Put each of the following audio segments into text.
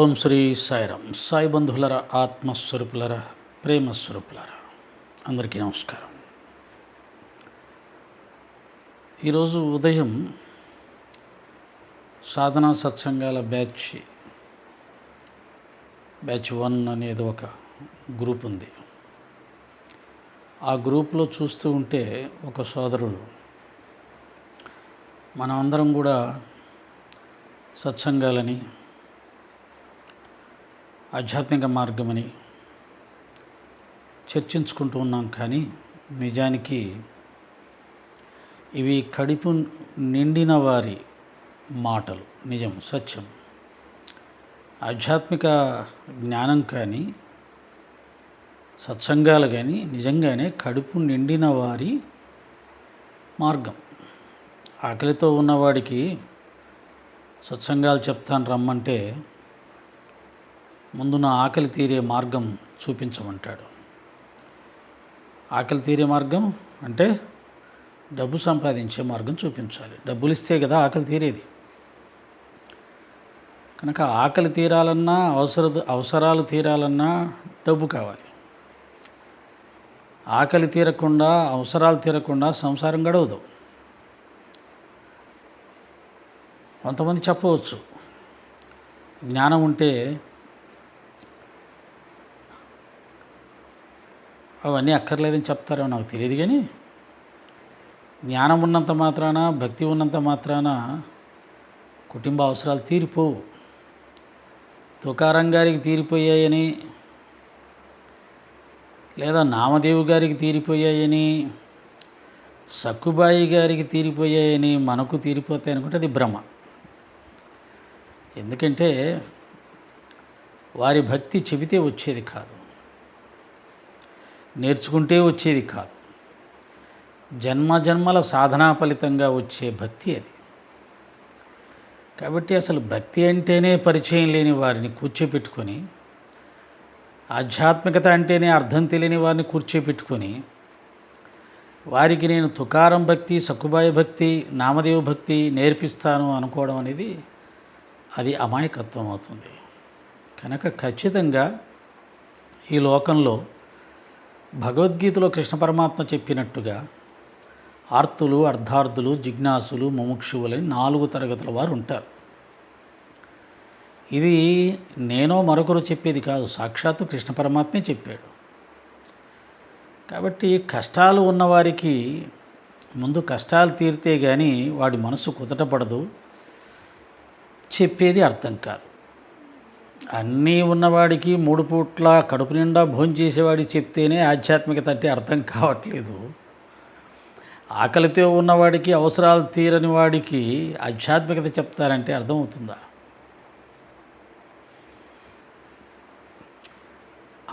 ఓం శ్రీ సాయిరామ్. సాయి బంధువులరా ఆత్మస్వరూపులరా ప్రేమస్వరూపులరా అందరికీ నమస్కారం. ఈరోజు ఉదయం సాధనా సత్సంగాల బ్యాచ్ బ్యాచ్ వన్ అనేది ఒక గ్రూప్ ఉంది. ఆ గ్రూప్లో చూస్తూ ఉంటే ఒక సోదరుడు మనం అందరం కూడా సత్సంగాలని ఆధ్యాత్మిక మార్గమని చర్చించుకుంటూ ఉన్నాం కానీ నిజానికి ఇవి కడుపు నిండిన వారి మాటలు. నిజం సత్యం. ఆధ్యాత్మిక జ్ఞానం కానీ సత్సంగాలు కానీ నిజంగానే కడుపు నిండిన వారి మార్గం. ఆకలితో ఉన్నవాడికి సత్సంగాలు చెప్తాను రమ్మంటే ముందు నా ఆకలి తీరే మార్గం చూపించమంటాడు. ఆకలి తీరే మార్గం అంటే డబ్బు సంపాదించే మార్గం చూపించాలి. డబ్బులు ఇస్తే కదా ఆకలి తీరేది. కనుక ఆకలి తీరాలన్నా అవసర అవసరాలు తీరాలన్నా డబ్బు కావాలి. ఆకలి తీరకుండా అవసరాలు తీరకుండా సంసారం గడవదు. కొంతమంది చెప్పవచ్చు జ్ఞానం ఉంటే అవన్నీ అక్కర్లేదని చెప్తారో నాకు తెలియదు కానీ జ్ఞానం ఉన్నంత మాత్రాన భక్తి ఉన్నంత మాత్రాన కుటుంబ అవసరాలు తీరిపోవు. తుకారం గారికి తీరిపోయాయని లేదా నామదేవు గారికి తీరిపోయాయని సక్కుబాయి గారికి తీరిపోయాయని మనకు తీరిపోతాయి అనుకుంటే అది భ్రమ. ఎందుకంటే వారి భక్తి చెబితే వచ్చేది కాదు. నేర్చుకుంటే వచ్చేది కాదు. జన్మ జన్మల సాధనా ఫలితంగా వచ్చే భక్తి అది. కాబట్టి అసలు భక్తి అంటేనే పరిచయం లేని వారిని కూర్చోపెట్టుకొని ఆధ్యాత్మికత అంటేనే అర్థం తెలియని వారిని కూర్చోపెట్టుకొని వారికి నేను తుకారం భక్తి సక్కుబాయి భక్తి నామదేవ భక్తి నేర్పిస్తాను అనుకోవడం అనేది అది అమాయకత్వం అవుతుంది. కనుక ఖచ్చితంగా ఈ లోకంలో భగవద్గీతలో కృష్ణ పరమాత్మ చెప్పినట్టుగా ఆర్తులు అర్ధార్థులు జిజ్ఞాసులు ముముక్షువులని నాలుగు తరగతుల వారు ఉంటారు. ఇది నేనో మరొకరు చెప్పేది కాదు సాక్షాత్తు కృష్ణ పరమాత్మే చెప్పాడు. కాబట్టి కష్టాలు ఉన్నవారికి ముందు కష్టాలు తీరితే కానీ వాడి మనసు కుదటపడదు చెప్పేది అర్థం కాదు. అన్నీ ఉన్నవాడికి మూడు పూట్ల కడుపు నిండా భోంచేసేవాడి చెప్తేనే ఆధ్యాత్మికత అంటే అర్థం కావట్లేదు. ఆకలితో ఉన్నవాడికి అవసరాలు తీరని వాడికి ఆధ్యాత్మికత చెప్తారంటే అర్థమవుతుందా?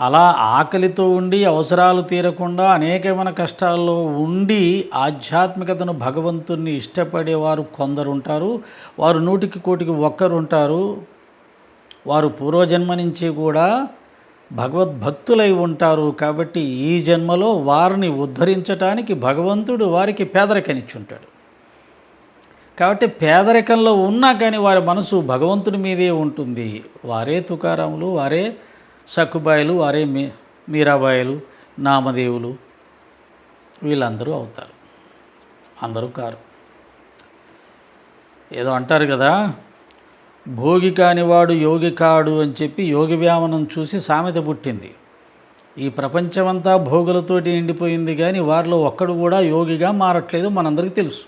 అలా ఆకలితో ఉండి అవసరాలు తీరకుండా అనేకమైన కష్టాల్లో ఉండి ఆధ్యాత్మికతను భగవంతుణ్ణి ఇష్టపడేవారు కొందరు ఉంటారు వారు నూటికి కోటికి ఒక్కరుంటారు. వారు పూర్వజన్మ నుంచి కూడా భగవద్భక్తులై ఉంటారు కాబట్టి ఈ జన్మలో వారిని ఉద్ధరించటానికి భగవంతుడు వారికి పేదరికనిచ్చుంటాడు. కాబట్టి పేదరికంలో ఉన్నా కానీ వారి మనసు భగవంతుడి మీదే ఉంటుంది. వారే తుకారాములు వారే సక్కుబాయిలు వారే మీ మీరాబాయిలు నామదేవులు వీళ్ళందరూ అవుతారు. అందరూ కారు. ఏదో అంటారు కదా భోగి కానివాడు యోగి కాడు అని చెప్పి యోగి వ్యామనం చూసి సామెత పుట్టింది. ఈ ప్రపంచమంతా భోగులతోటి నిండిపోయింది కానీ వారిలో ఒక్కడు కూడా యోగిగా మారట్లేదు మనందరికీ తెలుసు.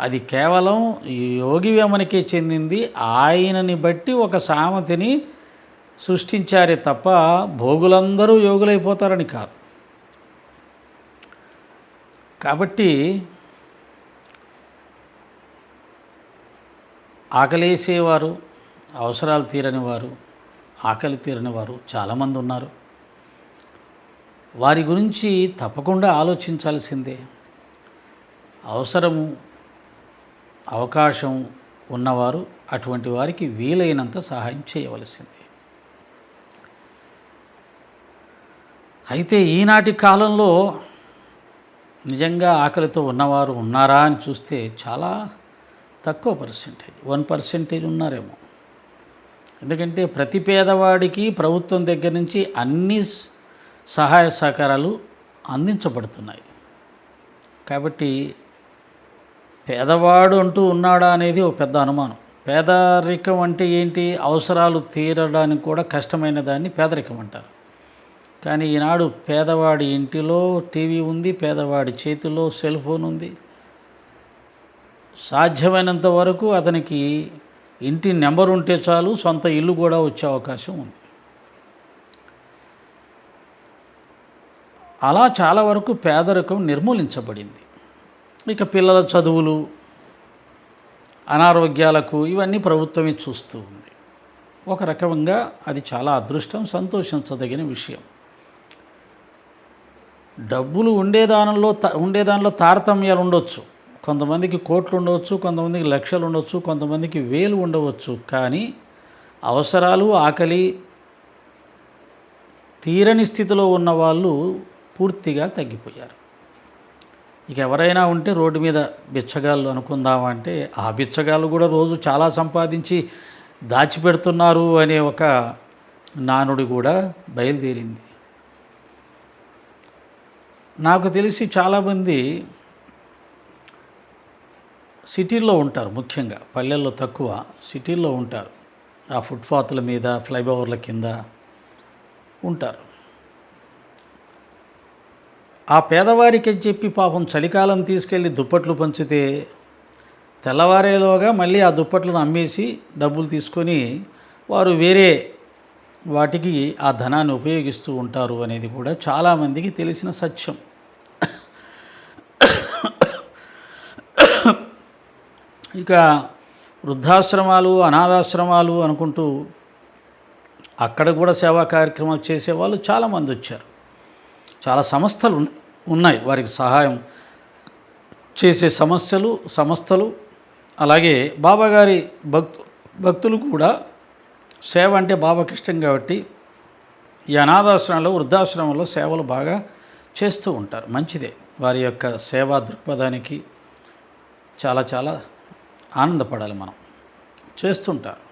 అది కేవలం యోగి వేమనకే చెందింది. ఆయనని బట్టి ఒక సామెతని సృష్టించారే తప్ప భోగులందరూ యోగులైపోతారని కాదు. కాబట్టి ఆకలేసేవారు అవసరాలు తీరని వారు ఆకలి తీరని వారు చాలామంది ఉన్నారు. వారి గురించి తప్పకుండా ఆలోచించాల్సిందే. అవసరము అవకాశం ఉన్నవారు అటువంటి వారికి వీలైనంత సహాయం చేయవలసిందే. అయితే ఈనాటి కాలంలో నిజంగా ఆకలితో ఉన్నవారు ఉన్నారా అని చూస్తే చాలా తక్కువ పర్సెంటేజ్. వన్ పర్సెంటేజ్ ఉన్నారేమో. ఎందుకంటే ప్రతి పేదవాడికి ప్రభుత్వం దగ్గర నుంచి అన్ని సహాయ సహకారాలు అందించబడుతున్నాయి. కాబట్టి పేదవాడు అంటూ ఉన్నాడా అనేది ఒక పెద్ద అనుమానం. పేదరికం అంటే ఏంటి? అవసరాలు తీరడానికి కూడా కష్టమైన దాన్ని పేదరికం అంటారు. కానీ ఈనాడు పేదవాడి ఇంటిలో టీవీ ఉంది పేదవాడి చేతిలో సెల్ ఫోన్ ఉంది. సాధ్యమైనంత వరకు అతనికి ఇంటి నెంబర్ ఉంటే చాలు సొంత ఇల్లు కూడా వచ్చే అవకాశం ఉంది. అలా చాలా వరకు పేదరికం నిర్మూలించబడింది. ఇక పిల్లల చదువులు అనారోగ్యాలకు ఇవన్నీ ప్రభుత్వమే చూస్తూ ఉంది. ఒక రకంగా అది చాలా అదృష్టం సంతోషించదగిన విషయం. డబ్బులు ఉండేదానిలో త ఉండేదానిలో తారతమ్యాలు ఉండొచ్చు. కొంతమందికి కోట్లు ఉండవచ్చు కొంతమందికి లక్షలు ఉండవచ్చు కొంతమందికి వేలు ఉండవచ్చు. కానీ అవసరాలు ఆకలి తీరని స్థితిలో ఉన్న వాళ్ళు పూర్తిగా తగ్గిపోయారు. ఇక ఎవరైనా ఉంటే రోడ్డు మీద బిచ్చగాళ్ళు అనుకుందామంటే ఆ బిచ్చగాళ్ళు కూడా రోజు చాలా సంపాదించి దాచిపెడుతున్నారు అనే ఒక నానుడి కూడా బయలుదేరింది. నాకు తెలిసి చాలామంది సిటీల్లో ఉంటారు ముఖ్యంగా పల్లెల్లో తక్కువ సిటీల్లో ఉంటారు. ఆ ఫుట్పాత్ల మీద ఫ్లైఓవర్ల కింద ఉంటారు. ఆ పేదవారికి చెప్పి పాపం చలికాలం తీసుకెళ్ళి దుప్పట్లు పంచితే తెల్లవారేలోగా మళ్ళీ ఆ దుప్పట్లను అమ్మేసి డబ్బులు తీసుకొని వారు వేరే వాటికి ఆ ధనాన్ని ఉపయోగిస్తూ ఉంటారు అనేది కూడా చాలామందికి తెలిసిన సత్యం. ఇక వృద్ధాశ్రమాలు అనాథాశ్రమాలు అనుకుంటూ అక్కడ కూడా సేవా కార్యక్రమాలు చేసేవాళ్ళు చాలామంది వచ్చారు. చాలా సంస్థలు ఉన్నాయి వారికి సహాయం చేసే సమస్యలు సంస్థలు. అలాగే బాబాగారి భక్తు భక్తులు కూడా సేవ అంటే బాబాకి ఇష్టం కాబట్టి ఈ అనాథాశ్రమంలో వృద్ధాశ్రమంలో సేవలు బాగా చేస్తూ ఉంటారు. మంచిదే. వారి యొక్క సేవా దృక్పథానికి చాలా చాలా ఆనందపడాలి మనం. చేస్తుంటారు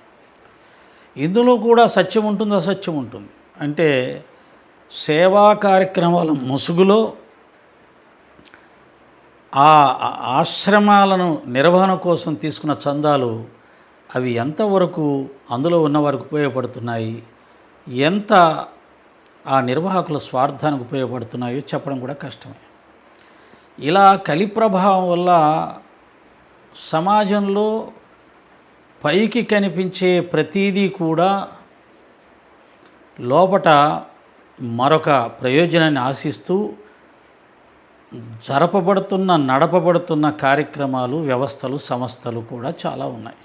ఇందులో కూడా సత్యం ఉంటుంది అసత్యం ఉంటుంది. అంటే సేవా కార్యక్రమాల ముసుగులో ఆ ఆశ్రమాలను నిర్వహణ కోసం తీసుకున్న చందాలు అవి ఎంతవరకు అందులో ఉన్న వారికి ఉపయోగపడుతున్నాయి? ఎంత ఆ నిర్వాహకుల స్వార్థానికి ఉపయోగపడుతున్నాయో చెప్పడం కూడా కష్టమే. ఇలా కలి ప్రభావం వల్ల సమాజంలో పైకి కనిపించే ప్రతీదీ కూడా లోపట మరొక ప్రయోజనాన్ని ఆశిస్తూ జరపబడుతున్న నడపబడుతున్న కార్యక్రమాలు వ్యవస్థలు సంస్థలు కూడా చాలా ఉన్నాయి.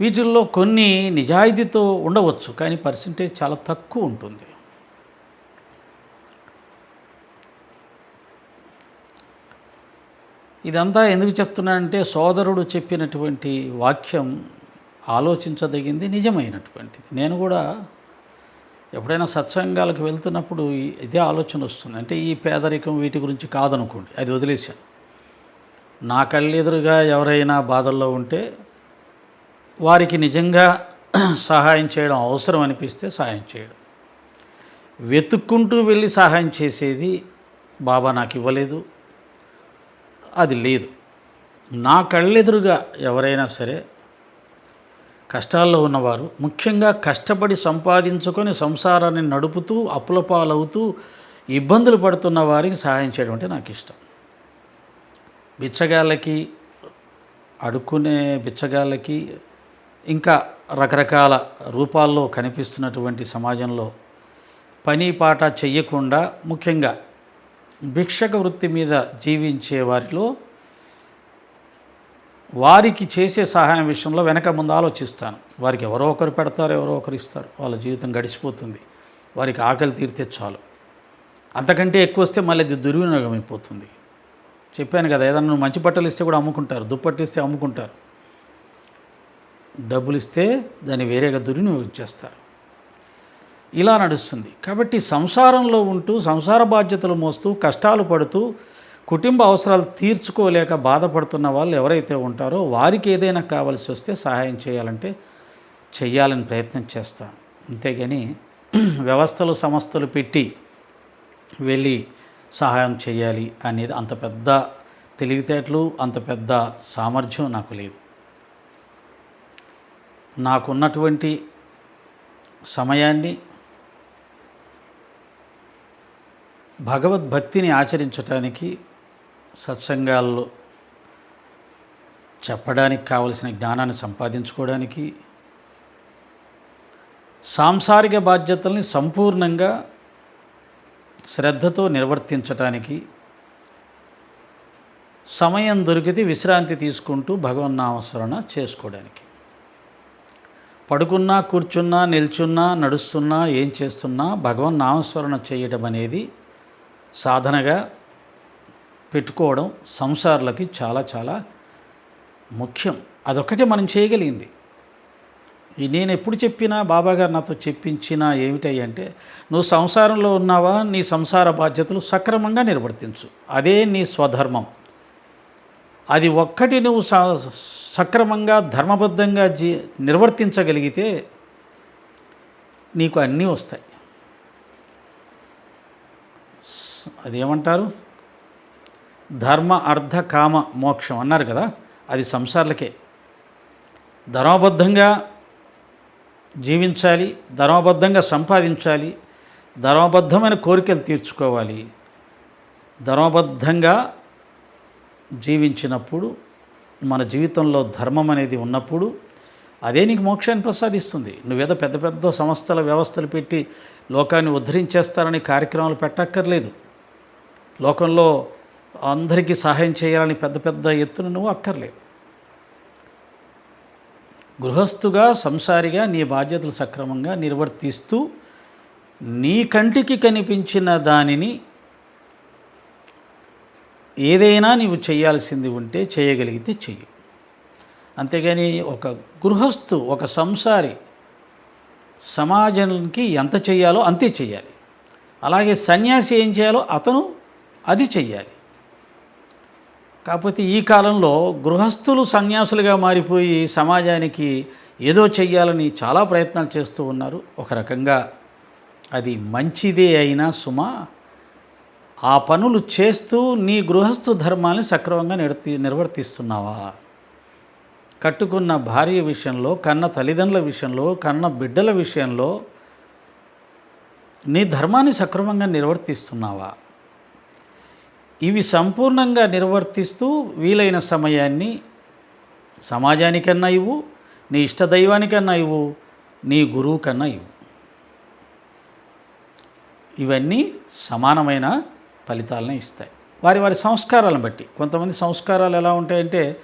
వీటిల్లో కొన్ని నిజాయితీతో ఉండవచ్చు కానీ పర్సంటేజ్ చాలా తక్కువ ఉంటుంది. ఇదంతా ఎందుకు చెప్తున్నానంటే సోదరుడు చెప్పినటువంటి వాక్యం ఆలోచించదగింది నిజమైనటువంటిది. నేను కూడా ఎప్పుడైనా సత్సంగాలకు వెళ్తున్నప్పుడు ఇదే ఆలోచన వస్తుంది. అంటే ఈ పేదరికం వీటి గురించి కాదనుకోండి అది వదిలేశాను. నా కళ్ళెదురుగా ఎవరైనా బాధల్లో ఉంటే వారికి నిజంగా సహాయం చేయడం అవసరం అనిపిస్తే సహాయం చేయడం. వెతుక్కుంటూ వెళ్ళి సహాయం చేసేది బాబా నాకు ఇవ్వలేదు. అది లేదు. నా కళ్ళెదురుగా ఎవరైనా సరే కష్టాల్లో ఉన్నవారు ముఖ్యంగా కష్టపడి సంపాదించుకొని సంసారాన్ని నడుపుతూ అప్పుల పాలవుతూ ఇబ్బందులు పడుతున్న వారికి సహాయం చేయడం అంటే నాకు ఇష్టం. బిచ్చగాళ్ళకి అడుక్కునే బిచ్చగాళ్ళకి ఇంకా రకరకాల రూపాల్లో కనిపిస్తున్నటువంటి సమాజంలో పని పాట చెయ్యకుండా ముఖ్యంగా భిక్షక వృత్తి మీద జీవించే వారిలో వారికి చేసే సహాయం విషయంలో వెనక ముందు ఆలోచిస్తాను. వారికి ఎవరో ఒకరు పెడతారు ఎవరో ఒకరు ఇస్తారు. వాళ్ళ జీవితం గడిచిపోతుంది. వారికి ఆకలి తీరితే చాలు. అంతకంటే ఎక్కువ వస్తే మళ్ళీ అది దుర్వినియోగం అయిపోతుంది. చెప్పాను కదా ఏదైనా నువ్వు మంచి బట్టలు ఇస్తే కూడా అమ్ముకుంటారు. దుప్పట్లు ఇస్తే అమ్ముకుంటారు. డబ్బులు ఇస్తే దాన్ని వేరేగా దుర్వినియోగం చేస్తారు. ఇలా నడుస్తుంది. కాబట్టి సంసారంలో ఉంటూ సంసార బాధ్యతలు మోస్తూ కష్టాలు పడుతూ కుటుంబ అవసరాలు తీర్చుకోలేక బాధపడుతున్న వాళ్ళు ఎవరైతే ఉంటారో వారికి ఏదైనా కావాల్సి వస్తే సహాయం చేయాలంటే చేయాలని ప్రయత్నం చేస్తాను. అంతేగాని వ్యవస్థలు సంస్థలు పెట్టి వెళ్ళి సహాయం చేయాలి అనేది అంత పెద్ద తెలివితేటలు అంత పెద్ద సామర్థ్యం నాకు లేదు. నాకున్నటువంటి సమయాన్ని భగవద్భక్తిని ఆచరించటానికి సత్సంగాల్లో చెప్పడానికి కావలసిన జ్ఞానాన్ని సంపాదించుకోవడానికి సాంసారిక బాధ్యతల్ని సంపూర్ణంగా శ్రద్ధతో నిర్వర్తించటానికి సమయం దొరికితే విశ్రాంతి తీసుకుంటూ భగవన్నామస్మరణ చేసుకోవడానికి. పడుకున్నా కూర్చున్నా నిల్చున్నా నడుస్తున్నా ఏం చేస్తున్నా భగవన్ నామస్మరణ చేయడం అనేది సాధనగా పెట్టుకోవడం సంసారులకి చాలా చాలా ముఖ్యం. అదొక్కటే మనం చేయగలిగింది. నేను ఎప్పుడు చెప్పినా బాబాగారు నాతో చెప్పించినా ఏమిటాయి అంటే నువ్వు సంసారంలో ఉన్నావా? నీ సంసార బాధ్యతలు సక్రమంగా నిర్వర్తించు. అదే నీ స్వధర్మం. అది ఒక్కటి నువ్వు స- సక్రమంగా ధర్మబద్ధంగా జీ నిర్వర్తించగలిగితే నీకు అన్నీ వస్తాయి. అదేమంటారు? ధర్మ అర్థ కామ మోక్షం అన్నారు కదా అది సంసార్లకే. ధర్మబద్ధంగా జీవించాలి ధర్మబద్ధంగా సంపాదించాలి ధర్మబద్ధమైన కోరికలు తీర్చుకోవాలి. ధర్మబద్ధంగా జీవించినప్పుడు మన జీవితంలో ధర్మం అనేది ఉన్నప్పుడు అదే నీకు మోక్షాన్ని ప్రసాదిస్తుంది. నువ్వేదో పెద్ద పెద్ద సంస్థల వ్యవస్థలు పెట్టి లోకాన్ని ఉద్ధరించేస్తారని కార్యక్రమాలు పెట్టక్కర్లేదు. లోకంలో అందరికీ సహాయం చేయాలని పెద్ద పెద్ద ఎత్తున నువ్వు అక్కర్లేదు. గృహస్థుగా సంసారిగా నీ బాధ్యతలు సక్రమంగా నిర్వర్తిస్తూ నీ కంటికి కనిపించిన దానిని ఏదైనా నీవు చేయాల్సింది ఉంటే చేయగలిగితే చెయ్యి. అంతేగాని ఒక గృహస్థు ఒక సంసారి సమాజానికి ఎంత చేయాలో అంతే చేయాలి. అలాగే సన్యాసి ఏం చేయాలో అతను అది చెయ్యాలి. కాకపోతే ఈ కాలంలో గృహస్థులు సన్యాసులుగా మారిపోయి సమాజానికి ఏదో చెయ్యాలని చాలా ప్రయత్నాలు చేస్తూ ఉన్నారు. ఒక రకంగా అది మంచిదే అయినా సుమా ఆ పనులు చేస్తూ నీ గృహస్థు ధర్మాన్ని సక్రమంగా నిర్తి నిర్వర్తిస్తున్నావా? కట్టుకున్న భార్య విషయంలో కన్న తల్లిదండ్రుల విషయంలో కన్న బిడ్డల విషయంలో నీ ధర్మాన్ని సక్రమంగా నిర్వర్తిస్తున్నావా? ఇవి సంపూర్ణంగా నిర్వర్తిస్తూ వీలైన సమయాన్ని సమాజానికన్నా ఇవ్వు నీ ఇష్టదైవానికన్నా ఇవ్వు నీ గురువు కన్నా ఇవ్వు. ఇవన్నీ సమానమైన ఫలితాలను ఇస్తాయి. వారి వారి సంస్కారాలను బట్టి. కొంతమంది సంస్కారాలు ఎలా ఉంటాయంటే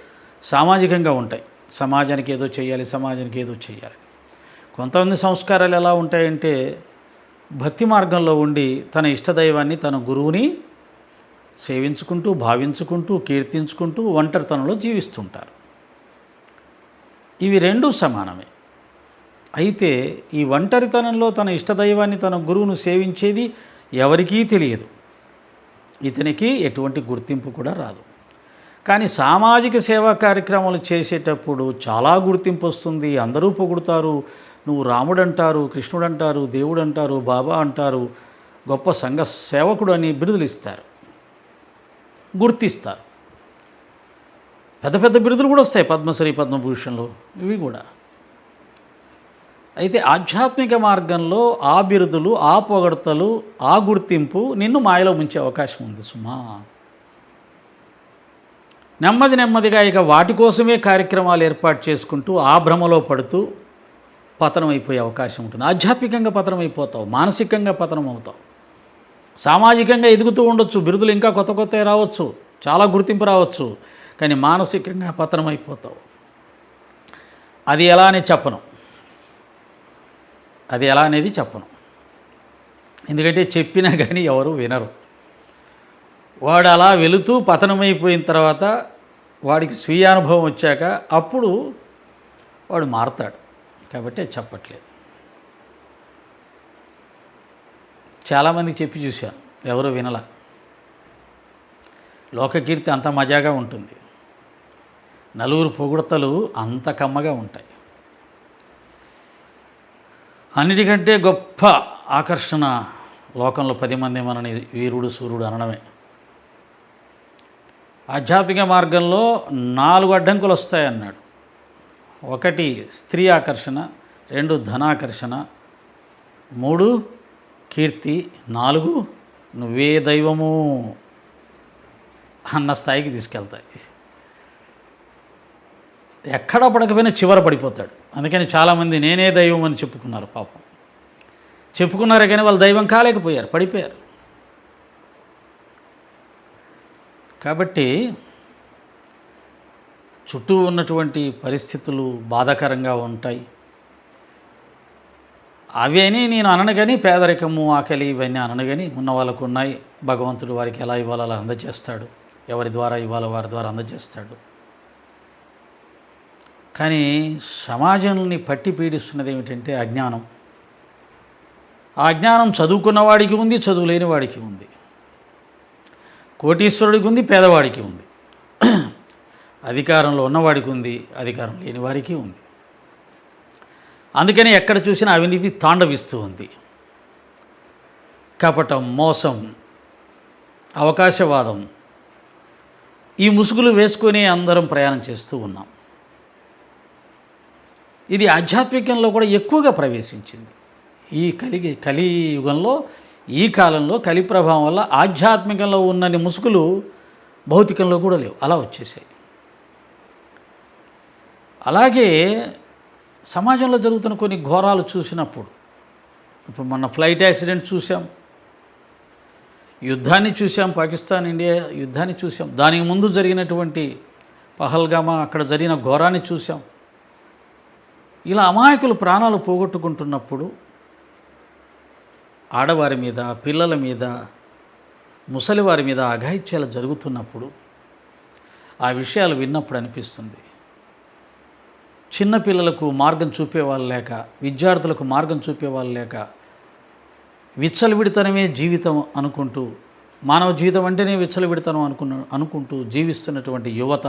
సామాజికంగా ఉంటాయి. సమాజానికి ఏదో చేయాలి సమాజానికి ఏదో చేయాలి. కొంతమంది సంస్కారాలు ఎలా ఉంటాయంటే భక్తి మార్గంలో ఉండి తన ఇష్టదైవాన్ని తన గురువుని సేవించుకుంటూ భావించుకుంటూ కీర్తించుకుంటూ ఒంటరితనంలో జీవిస్తుంటారు. ఇవి రెండూ సమానమే. అయితే ఈ ఒంటరితనంలో తన ఇష్టదైవాన్ని తన గురువును సేవించేది ఎవరికీ తెలియదు. ఇతనికి ఎటువంటి గుర్తింపు కూడా రాదు. కానీ సామాజిక సేవా కార్యక్రమాలు చేసేటప్పుడు చాలా గుర్తింపు వస్తుంది అందరూ పొగుడుతారు. నువ్వు రాముడు అంటారు కృష్ణుడు అంటారు దేవుడు అంటారు బాబా అంటారు. గొప్ప సంఘ సేవకుడు అని బిరుదులు ఇస్తారు. గుర్తిస్తారు. పెద్ద పెద్ద బిరుదులు కూడా వస్తాయి పద్మశ్రీ పద్మభూషణ్లు ఇవి కూడా. అయితే ఆధ్యాత్మిక మార్గంలో ఆ బిరుదులు ఆ పొగడతలు ఆ గుర్తింపు నిన్ను మాయలో ముంచే అవకాశం ఉంది సుమా. నెమ్మది నెమ్మదిగా ఇక వాటి కోసమే కార్యక్రమాలు ఏర్పాటు చేసుకుంటూ ఆ భ్రమలో పడుతూ పతనం అయిపోయే అవకాశం ఉంటుంది. ఆధ్యాత్మికంగా పతనం అయిపోతావు మానసికంగా పతనం అవుతావు సామాజికంగా ఎదుగుతూ ఉండొచ్చు. బిరుదులు ఇంకా కొత్త కొత్త రావచ్చు. చాలా గుర్తింపు రావచ్చు. కానీ మానసికంగా పతనం అయిపోతావు అది ఎలా అని చెప్పను. అది ఎలా అనేది చెప్పను. ఎందుకంటే చెప్పినా కానీ ఎవరు వినరు. వాడు అలా వెళుతూ పతనమైపోయిన తర్వాత వాడికి స్వీయానుభవం వచ్చాక అప్పుడు వాడు మారతాడు. కాబట్టి చెప్పట్లేదు. చాలామందికి చెప్పి చూశాను ఎవరు వినల. లోకకీర్తి అంత మజాగా ఉంటుంది. నలుగురు పొగుడతలు అంత కమ్మగా ఉంటాయి. అన్నిటికంటే గొప్ప ఆకర్షణ లోకంలో పది మంది మనని వీరుడు సూర్యుడు అనడమే. ఆధ్యాత్మిక మార్గంలో నాలుగు అడ్డంకులు వస్తాయన్నాడు. ఒకటి స్త్రీ ఆకర్షణ రెండు ధనాకర్షణ మూడు కీర్తి నాలుగు నువ్వే దైవము అన్న స్థాయికి తీసుకెళ్తాయి. ఎక్కడ పడకపోయినా చివర పడిపోతాడు. అందుకని చాలామంది నేనే దైవం అని చెప్పుకున్నారు పాపం. చెప్పుకున్నారు కానీ వాళ్ళు దైవం కాలేకపోయారు పడిపోయారు. కాబట్టి చుట్టూ ఉన్నటువంటి పరిస్థితులు బాధాకరంగా ఉంటాయి. అవి అని నేను అనను కానీ పేదరికము ఆకలి ఇవన్నీ అనను కానీ ఉన్న వాళ్ళకు ఉన్నాయి భగవంతుడు వారికి ఎలా ఇవ్వాలో అలా అందజేస్తాడు. ఎవరి ద్వారా ఇవ్వాలో వారి ద్వారా అందజేస్తాడు. కానీ సమాజంని పట్టి పీడిస్తున్నది ఏమిటంటే అజ్ఞానం. ఆ అజ్ఞానం చదువుకున్న వాడికి ఉంది చదువు లేని వాడికి ఉంది. కోటీశ్వరుడికి ఉంది పేదవాడికి ఉంది. అధికారంలో ఉన్నవాడికి ఉంది అధికారం లేని వారికి ఉంది. అందుకని ఎక్కడ చూసినా అవినీతి తాండవిస్తూ ఉంది. కపటం మోసం అవకాశవాదం ఈ ముసుగులు వేసుకొని అందరం ప్రయాణం చేస్తూ ఉన్నాం. ఇది ఆధ్యాత్మికంలో కూడా ఎక్కువగా ప్రవేశించింది. ఈ కలిగి కలియుగంలో ఈ కాలంలో కలి ప్రభావం వల్ల ఆధ్యాత్మికంలో ఉన్నన్ని ముసుగులు భౌతికంలో కూడా లేవు. అలా వచ్చేసాయి. అలాగే సమాజంలో జరుగుతున్న కొన్ని ఘోరాలు చూసినప్పుడు ఇప్పుడు మొన్న ఫ్లైట్ యాక్సిడెంట్ చూసాం యుద్ధాన్ని చూసాం పాకిస్తాన్ ఇండియా యుద్ధాన్ని చూసాం దానికి ముందు జరిగినటువంటి పహల్గామా అక్కడ జరిగిన ఘోరాన్ని చూసాం ఇలా అమాయకులు ప్రాణాలు పోగొట్టుకుంటున్నప్పుడు ఆడవారి మీద పిల్లల మీద ముసలివారి మీద అఘాయిత్యాలు జరుగుతున్నప్పుడు ఆ విషయాలు విన్నప్పుడు అనిపిస్తుంది. చిన్నపిల్లలకు మార్గం చూపేవాళ్ళు లేక విద్యార్థులకు మార్గం చూపేవాళ్ళు లేక విచ్చలవిడితనమే జీవితం అనుకుంటూ మానవ జీవితం అంటేనే విచ్చలవిడితనం అనుకున్న అనుకుంటూ జీవిస్తున్నటువంటి యువత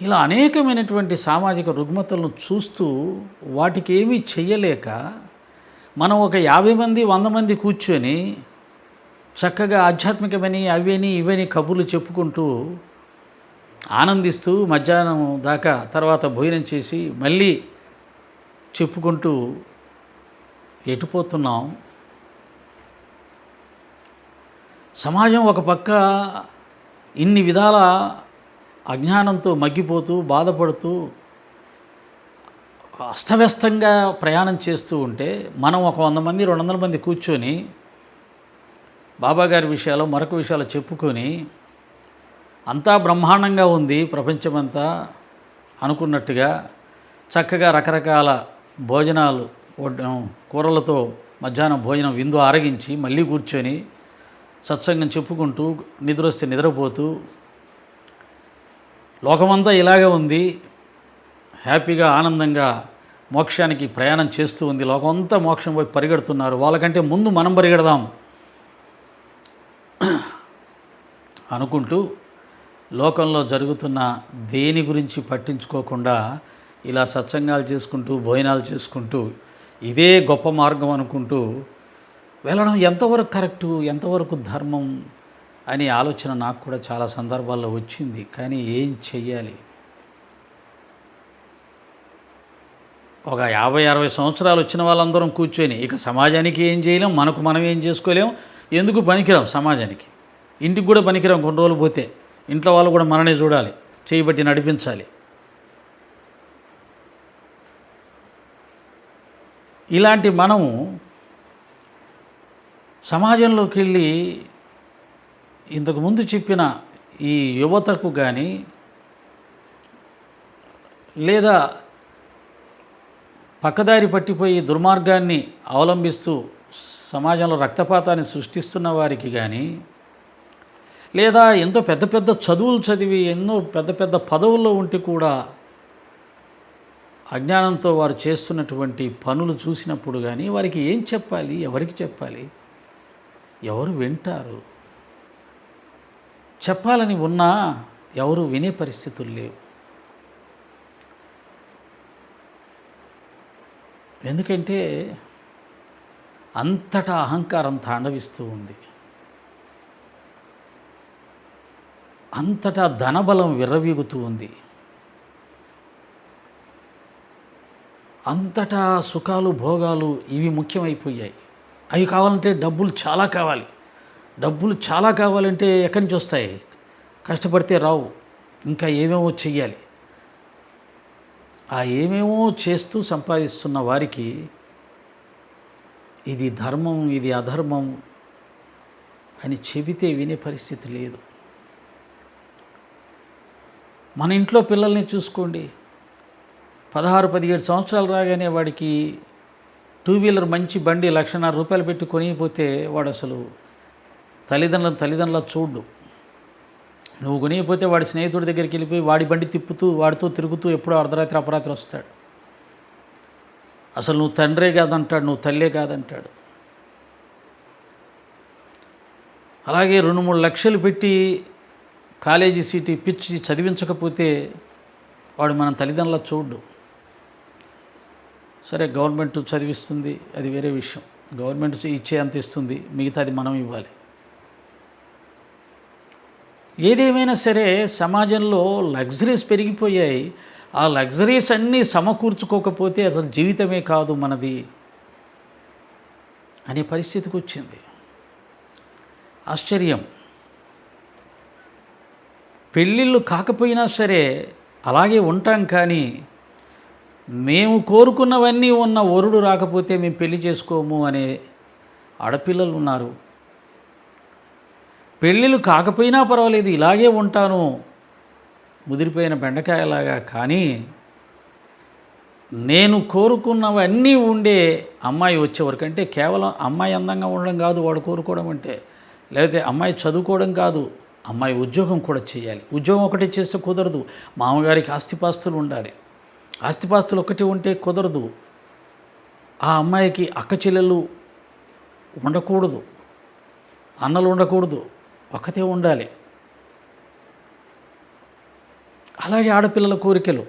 ఇలా అనేకమైనటువంటి సామాజిక రుగ్మతలను చూస్తూ వాటికి ఏమీ చెయ్యలేక మనం ఒక యాభై మంది వంద మంది కూర్చొని చక్కగా ఆధ్యాత్మికమని అవని ఇవని కబుర్లు చెప్పుకుంటూ ఆనందిస్తూ మధ్యాహ్నం దాకా తర్వాత భోజనం చేసి మళ్ళీ చెప్పుకుంటూ ఎటుపోతున్నాం సమాజం ఒక పక్క ఇన్ని విధాల అజ్ఞానంతో మగ్గిపోతూ బాధపడుతూ అస్తవ్యస్తంగా ప్రయాణం చేస్తూ ఉంటే మనం ఒక వంద మంది రెండు వందల మంది కూర్చొని బాబాగారి విషయాలు మరొక విషయాలు చెప్పుకొని అంతా బ్రహ్మాండంగా ఉంది ప్రపంచమంతా అనుకున్నట్టుగా చక్కగా రకరకాల భోజనాలు వడ్డం కూరలతో మధ్యాహ్నం భోజనం విందు ఆరగించి మళ్ళీ కూర్చొని సత్సంగం చెప్పుకుంటూ నిద్ర వస్తే నిద్రపోతూ లోకమంతా ఇలాగే ఉంది. హ్యాపీగా ఆనందంగా మోక్షానికి ప్రయాణం చేస్తూ ఉంది. లోకమంతా మోక్షం పోయి పరిగెడుతున్నారు. వాళ్ళకంటే ముందు మనం పరిగెడదాం అనుకుంటూ లోకంలో జరుగుతున్న దేని గురించి పట్టించుకోకుండా ఇలా సత్సంగాలు చేసుకుంటూ భోజనాలు చేసుకుంటూ ఇదే గొప్ప మార్గం అనుకుంటూ వెళ్ళడం ఎంతవరకు కరెక్టు ఎంతవరకు ధర్మం అనే ఆలోచన నాకు కూడా చాలా సందర్భాల్లో వచ్చింది. కానీ ఏం చెయ్యాలి? ఒక యాభై అరవై సంవత్సరాలు వచ్చిన వాళ్ళందరం కూర్చొని ఇక సమాజానికి ఏం చేయలేం మనకు మనం ఏం చేసుకోలేం ఎందుకు పనికిరాం సమాజానికి? ఇంటికి కూడా పనికిరాం కొన్ని రోజులు పోతే. ఇంట్లో వాళ్ళు కూడా మననే చూడాలి చేయబట్టి నడిపించాలి. ఇలాంటి మనము సమాజంలోకి వెళ్ళి ఇంతకుముందు చెప్పిన ఈ యువతకు కానీ లేదా పక్కదారి పట్టిపోయి దుర్మార్గాన్ని అవలంబిస్తూ సమాజంలో రక్తపాతాన్ని సృష్టిస్తున్న వారికి కానీ లేదా ఎంతో పెద్ద పెద్ద చదువులు చదివి ఎన్నో పెద్ద పెద్ద పదవుల్లో ఉంటే కూడా అజ్ఞానంతో వారు చేస్తున్నటువంటి పనులు చూసినప్పుడు కానీ వారికి ఏం చెప్పాలి? ఎవరికి చెప్పాలి? ఎవరు వింటారు? చెప్పాలని ఉన్నా ఎవరు వినే పరిస్థితులు లేవు. ఎందుకంటే అంతటా అహంకారం తాండవిస్తూ ఉంది. అంతటా ధనబలం విర్రవీగుతూ ఉంది. అంతటా సుఖాలు భోగాలు ఇవి ముఖ్యమైపోయాయి. అవి కావాలంటే డబ్బులు చాలా కావాలి. డబ్బులు చాలా కావాలంటే ఎక్కడి నుంచి వస్తాయి? కష్టపడితే రావు. ఇంకా ఏమేమో చెయ్యాలి. ఆ ఏమేమో చేస్తూ సంపాదిస్తున్న వారికి ఇది ధర్మం ఇది అధర్మం అని చెబితే వినే పరిస్థితి లేదు. మన ఇంట్లో పిల్లల్ని చూసుకోండి. పదహారు పదిహేడు సంవత్సరాలు రాగానే వాడికి టూ వీలర్ మంచి బండి లక్షన్నర రూపాయలు పెట్టి కొనిపోతే వాడు అసలు తల్లిదండ్రులను తల్లిదండ్రుల చూడు. నువ్వు కొనిపోతే వాడి స్నేహితుడి దగ్గరికి వెళ్ళిపోయి వాడి బండి తిప్పుతూ వాడితో తిరుగుతూ ఎప్పుడో అర్ధరాత్రి అపరాత్రి వస్తాడు. అసలు నువ్వు తండ్రే కాదంటాడు నువ్వు తల్లే కాదంటాడు. అలాగే రెండు మూడు లక్షలు పెట్టి కాలేజీ సీటు ఇప్పించి చదివించకపోతే వాడు మన తల్లిదండ్రుల చూడు సరే గవర్నమెంట్ చదివిస్తుంది అది వేరే విషయం. గవర్నమెంట్ ఇచ్చే అంత ఇస్తుంది మిగతాది మనం ఇవ్వాలి. ఏదేమైనా సరే సమాజంలో లగ్జరీస్ పెరిగిపోయాయి. ఆ లగ్జరీస్ అన్నీ సమకూర్చుకోకపోతే అసలు జీవితమే కాదు మనది అనే పరిస్థితికి వచ్చింది. ఆశ్చర్యం. పెళ్ళిళ్ళు కాకపోయినా సరే అలాగే ఉంటాం కానీ మేము కోరుకున్నవన్నీ ఉన్న వరుడు రాకపోతే మేము పెళ్ళి చేసుకోము అనే ఆడపిల్లలు ఉన్నారు. పెళ్ళిళ్ళు కాకపోయినా పర్వాలేదు ఇలాగే ఉంటాను ముదిరిపోయిన బెండకాయలాగా. కానీ నేను కోరుకున్నవన్నీ ఉండే అమ్మాయి వచ్చేవరకు అంటే కేవలం అమ్మాయి అందంగా ఉండడం కాదు వాడు కోరుకోవడం అంటే. లేకపోతే అమ్మాయి చదువుకోవడం కాదు అమ్మాయి ఉద్యోగం కూడా చేయాలి. ఉద్యోగం ఒకటి చేస్తే కుదరదు. మామగారికి ఆస్తిపాస్తులు ఉండాలి. ఆస్తిపాస్తులు ఒకటి ఉంటే కుదరదు. ఆ అమ్మాయికి అక్క చెల్లెలు ఉండకూడదు. అన్నలు ఉండకూడదు. ఒకతే ఉండాలి. అలాగే ఆడపిల్లల కోరికలు.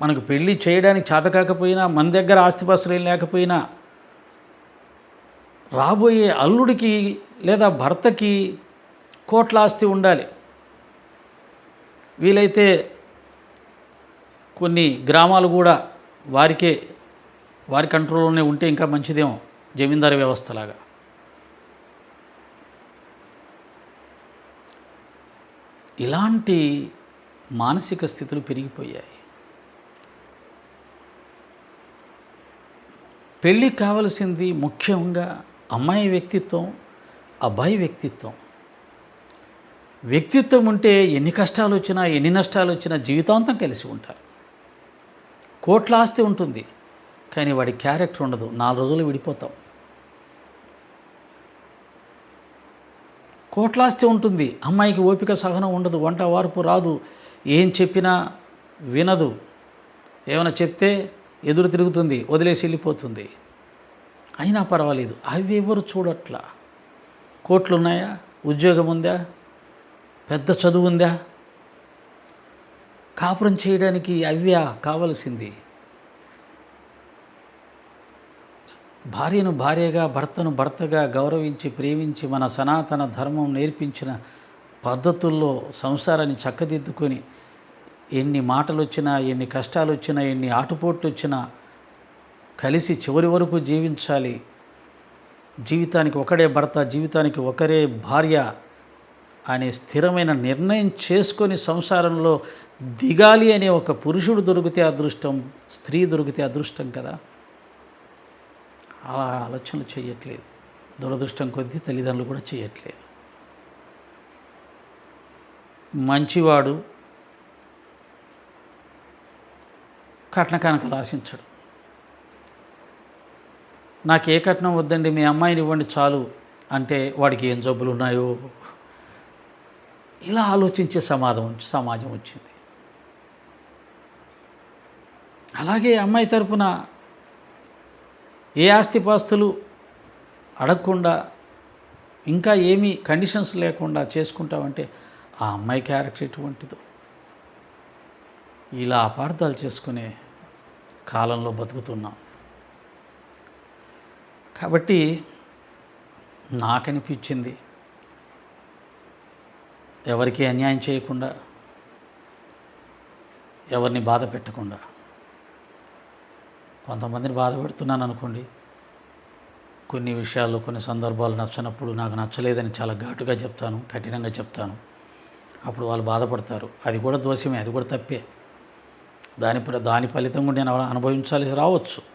మనకు పెళ్ళి చేయడానికి చేత కాకపోయినా మన దగ్గర ఆస్తిపాస్తులు ఏం లేకపోయినా రాబోయే అల్లుడికి లేదా భర్తకి కోట్ల ఆస్తి ఉండాలి. వీలైతే కొన్ని గ్రామాలు కూడా వారికే వారి కంట్రోల్లోనే ఉంటే ఇంకా మంచిదేమో జమీందారు వ్యవస్థలాగా. ఇలాంటి మానసిక స్థితులు పెరిగిపోయాయి. పెళ్ళి కావలసింది ముఖ్యంగా అమ్మాయి వ్యక్తిత్వం అబ్బాయి వ్యక్తిత్వం. వ్యక్తిత్వం ఉంటే ఎన్ని కష్టాలు వచ్చినా ఎన్ని నష్టాలు వచ్చినా జీవితాంతం కలిసి ఉంటారు. కోట్ల ఆస్తి ఉంటుంది కానీ వాడి క్యారెక్టర్ ఉండదు. నాలుగు రోజులు విడిపోతాం. కోట్లాస్తి ఉంటుంది. అమ్మాయికి ఓపిక సహనం ఉండదు వంట వార్పు రాదు. ఏం చెప్పినా వినదు. ఏమైనా చెప్తే ఎదురు తిరుగుతుంది వదిలేసి వెళ్ళిపోతుంది. అయినా పర్వాలేదు అవి ఎవరు చూడట్లా? కోట్లు ఉన్నాయా ఉద్యోగం ఉందా? పెద్ద చదువు ఉందా? కాపురం చేయడానికి అవ్యా కావలసింది. భార్యను భార్యగా భర్తను భర్తగా గౌరవించి ప్రేమించి మన సనాతన ధర్మం నేర్పించిన పద్ధతుల్లో సంసారాన్ని చక్కదిద్దుకొని ఎన్ని మాటలు వచ్చినా ఎన్ని కష్టాలు వచ్చినా ఎన్ని ఆటుపోట్లు వచ్చినా కలిసి చివరి వరకు జీవించాలి. జీవితానికి ఒకడే భర్త జీవితానికి ఒకరే భార్య అనే స్థిరమైన నిర్ణయం చేసుకొని సంసారంలో దిగాలి అనే ఒక పురుషుడు దొరికితే అదృష్టం స్త్రీ దొరికితే అదృష్టం కదా? అలా ఆలోచనలు చేయట్లేదు. దురదృష్టం కొద్దీ తల్లిదండ్రులు కూడా చేయట్లేదు. మంచివాడు కట్న కానుకలు ఆశించడు. నాకు ఏ కట్నం వద్దండి మీ అమ్మాయిని ఇవ్వండి చాలు అంటే వాడికి ఏం జబ్బులు ఉన్నాయో ఇలా ఆలోచించే సమాజం సమాజం వచ్చింది. అలాగే అమ్మాయి తరపున ఏ ఆస్తిపాస్తులు అడగకుండా ఇంకా ఏమీ కండిషన్స్ లేకుండా చేసుకుంటామంటే ఆ అమ్మాయి క్యారెక్టర్ ఎటువంటిదో. ఇలా అపార్థాలు చేసుకునే కాలంలో బతుకుతున్నాం. కాబట్టి నాకనిపించింది ఎవరికి అన్యాయం చేయకుండా ఎవరిని బాధ పెట్టకుండా. కొంతమందిని బాధ పెడుతున్నాను అనుకోండి కొన్ని విషయాలు కొన్ని సందర్భాలు నచ్చనప్పుడు నాకు నచ్చలేదని చాలా ఘాటుగా చెప్తాను కఠినంగా చెప్తాను. అప్పుడు వాళ్ళు బాధపడతారు. అది కూడా దోషమే అది కూడా తప్పే. దాని దాని ఫలితం కూడా నేను అనుభవించాల్సి రావచ్చు.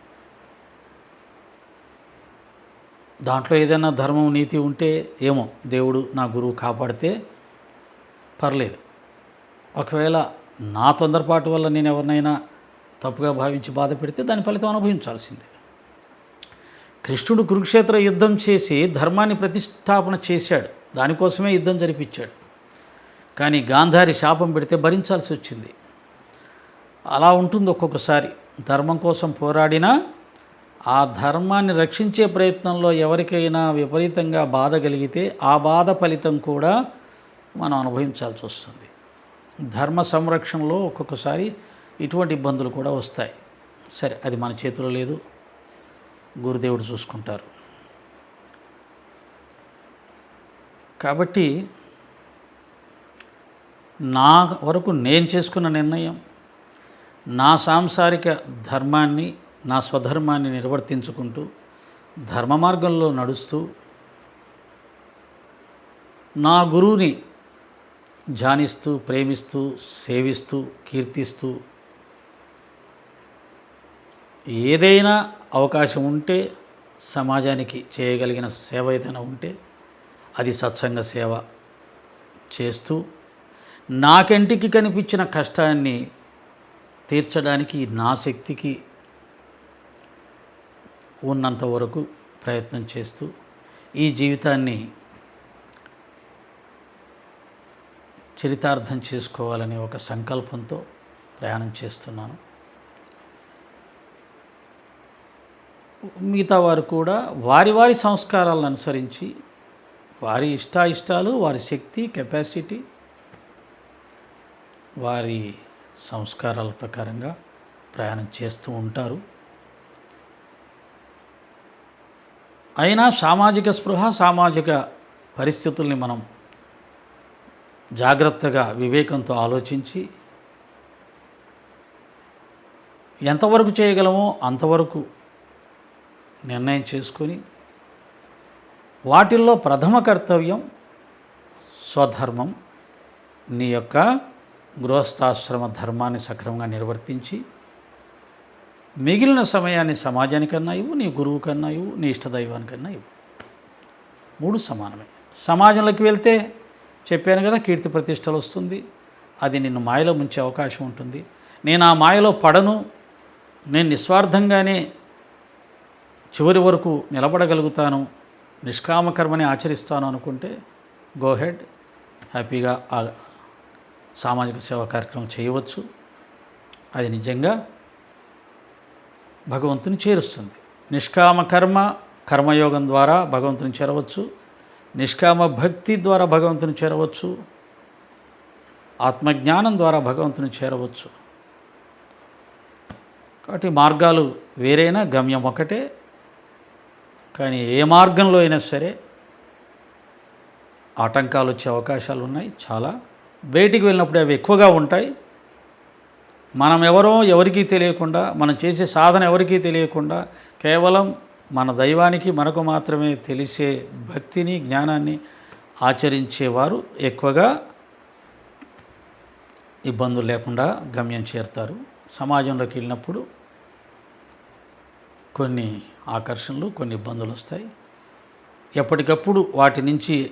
దాంట్లో ఏదైనా ధర్మం నీతి ఉంటే ఏమో దేవుడు నా గురువు కాపాడితే పర్లేదు. ఒకవేళ నా తొందరపాటు వల్ల నేను ఎవరినైనా తప్పుగా భావించి బాధ పెడితే దాని ఫలితం అనుభవించాల్సిందే. కృష్ణుడు కురుక్షేత్ర యుద్ధం చేసి ధర్మాన్ని ప్రతిష్టాపన చేశాడు. దానికోసమే యుద్ధం జరిపించాడు. కానీ గాంధారి శాపం పెడితే భరించాల్సి వచ్చింది. అలా ఉంటుంది ఒక్కొక్కసారి. ధర్మం కోసం పోరాడినా ఆ ధర్మాన్ని రక్షించే ప్రయత్నంలో ఎవరికైనా విపరీతంగా బాధ కలిగితే ఆ బాధ ఫలితం కూడా మనం అనుభవించాల్సి వస్తుంది. ధర్మ సంరక్షణలో ఒక్కొక్కసారి ఇటువంటి ఇబ్బందులు కూడా వస్తాయి. సరే అది మన చేతిలో లేదు. గురుదేవుడు చూసుకుంటారు. కాబట్టి నా వరకు నేను చేసుకున్న నిర్ణయం నా సాంసారిక ధర్మాన్ని నా స్వధర్మాన్ని నిర్వర్తించుకుంటూ ధర్మ మార్గంలో నడుస్తూ నా గురువుని ధ్యానిస్తూ ప్రేమిస్తూ సేవిస్తూ కీర్తిస్తూ ఏదైనా అవకాశం ఉంటే సమాజానికి చేయగలిగిన సేవ ఏదైనా ఉంటే అది సత్సంగ సేవ చేస్తూ నాకంటికి కనిపించిన కష్టాన్ని తీర్చడానికి నా శక్తికి ఉన్నంత వరకు ప్రయత్నం చేస్తూ ఈ జీవితాన్ని చరితార్థం చేసుకోవాలనే ఒక సంకల్పంతో ప్రయాణం చేస్తున్నాను. మిగతా వారు కూడా వారి వారి సంస్కారాలను అనుసరించి వారి ఇష్టాయిష్టాలు వారి శక్తి కెపాసిటీ వారి సంస్కారాల ప్రకారంగా ప్రయాణం చేస్తూ ఉంటారు. అయినా సామాజిక స్పృహ సామాజిక పరిస్థితుల్ని మనం జాగ్రత్తగా వివేకంతో ఆలోచించి ఎంతవరకు చేయగలమో అంతవరకు నిర్ణయం చేసుకొని వాటిల్లో ప్రథమ కర్తవ్యం స్వధర్మం. నీ యొక్క గృహస్థాశ్రమ ధర్మాన్ని సక్రమంగా నిర్వర్తించి మిగిలిన సమయాన్ని సమాజానికన్నా ఇవ్వు నీ గురువు కన్నా ఇవ్వు నీ ఇష్టదైవానికన్నా ఇవ్వు. మూడు సమానమే. సమాజంలోకి వెళ్తే చెప్పాను కదా కీర్తి ప్రతిష్టలు వస్తుంది. అది నిన్ను మాయలో ముంచే అవకాశం ఉంటుంది. నేను ఆ మాయలో పడను. నేను నిస్వార్థంగానే చివరి వరకు నిలబడగలుగుతాను. నిష్కామకర్మని ఆచరిస్తాను అనుకుంటే గో హెడ్ హ్యాపీగా ఆ సామాజిక సేవా కార్యక్రమం చేయవచ్చు. అది నిజంగా భగవంతుని చేరుస్తుంది. నిష్కామ కర్మ కర్మయోగం ద్వారా భగవంతుని చేరవచ్చు. నిష్కామ భక్తి ద్వారా భగవంతుని చేరవచ్చు. ఆత్మజ్ఞానం ద్వారా భగవంతుని చేరవచ్చు. కాబట్టి మార్గాలు వేరైనా గమ్యం ఒకటే. కానీ ఏ మార్గంలో అయినా సరే ఆటంకాలు వచ్చే అవకాశాలు ఉన్నాయి. చాలా. బయటికి వెళ్ళినప్పుడు అవి ఎక్కువగా ఉంటాయి. మనం ఎవరో ఎవరికీ తెలియకుండా మనం చేసే సాధన ఎవరికీ తెలియకుండా కేవలం మన దైవానికి మనకు మాత్రమే తెలిసే భక్తిని జ్ఞానాన్ని ఆచరించేవారు ఎక్కువగా ఇబ్బందులు లేకుండా గమ్యం చేరుతారు. సమాజంలోకి వెళ్ళినప్పుడు కొన్ని ఆకర్షణలు కొన్ని ఇబ్బందులు వస్తాయి. ఎప్పటికప్పుడు వాటి నుంచి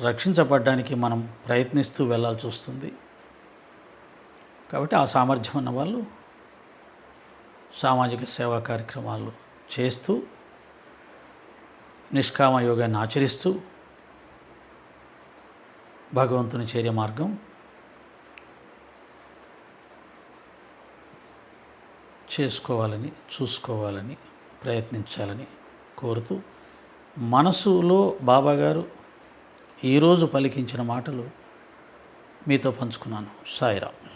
రక్షించబడడానికి మనం ప్రయత్నిస్తూ వెళ్ళాల్సి వస్తుంది. కాబట్టి ఆ సామర్థ్యం ఉన్న వాళ్ళు సామాజిక సేవా కార్యక్రమాలు చేస్తూ నిష్కామ యోగాన్ని ఆచరిస్తూ భగవంతుని చేరే మార్గం చేసుకోవాలని చూసుకోవాలని ప్రయత్నించాలని కోరుతూ మనసులో బాబాగారు ఈరోజు పలికించిన మాటలు మీతో పంచుకున్నాను. సాయిరామ్.